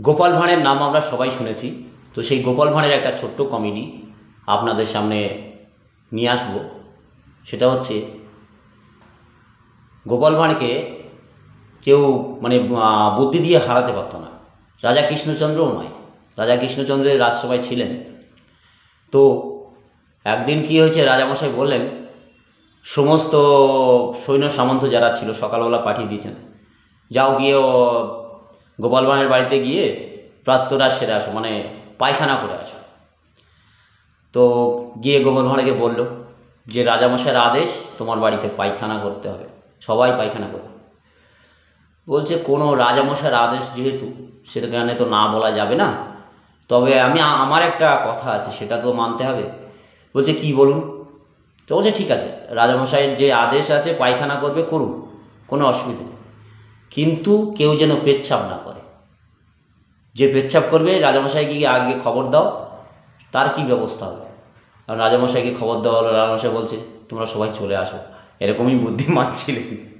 গোপাল ভাঁড়ের নাম আমরা সবাই শুনেছি, তো সেই গোপাল ভাঁড়ের একটা ছোট্ট কমেডি আপনাদের সামনে নিয়ে আসব। সেটা হচ্ছে, গোপাল ভাঁড়কে কেউ মানে বুদ্ধি দিয়ে হারাতে পারতো না। রাজা কৃষ্ণচন্দ্রও নয়। রাজা কৃষ্ণচন্দ্রের রাজসভায় ছিলেন। তো একদিন কি হয়েছে, রাজামশাই বললেন, সমস্ত সৈন্য সামন্ত যারা ছিল সকালবেলা পাঠিয়ে দিয়েছেন। যাও গিয়ে গোপাল ভাঁড়ের বাড়িতে গিয়ে প্রাত্যরাজ সেরে আসো মানে পায়খানা করে আসো। তো গিয়ে গোপাল ভাঁড়কে বলল যে, রাজামশাইয়ের আদেশ, তোমার বাড়িতে পায়খানা করতে হবে, সবাই পায়খানা করবে। বলছে, কোনো রাজামশাইয়ের আদেশ যেহেতু সেখানে তো না বলা যাবে না। তবে আমি, আমার একটা কথা আছে, সেটা তো মানতে হবে। বলছে, কি বলুন? তো বলছে, ঠিক আছে, রাজামশাইয়ের যে আদেশ আছে, পায়খানা করবে, করুন, কোনো অসুবিধা নেই। কিন্তু কেউ যেন পেচ্ছাপ না করে। যে পেচ্ছাপ করবে, রাজামশাইকে আগে খবর দাও, তার কি ব্যবস্থা হবে? কারণ রাজামশাইকে খবর দেওয়া হলো, রাজামশাই বলছে, তোমরা সবাই চলে আসো। এরকমই বুদ্ধিমান ছিলেন।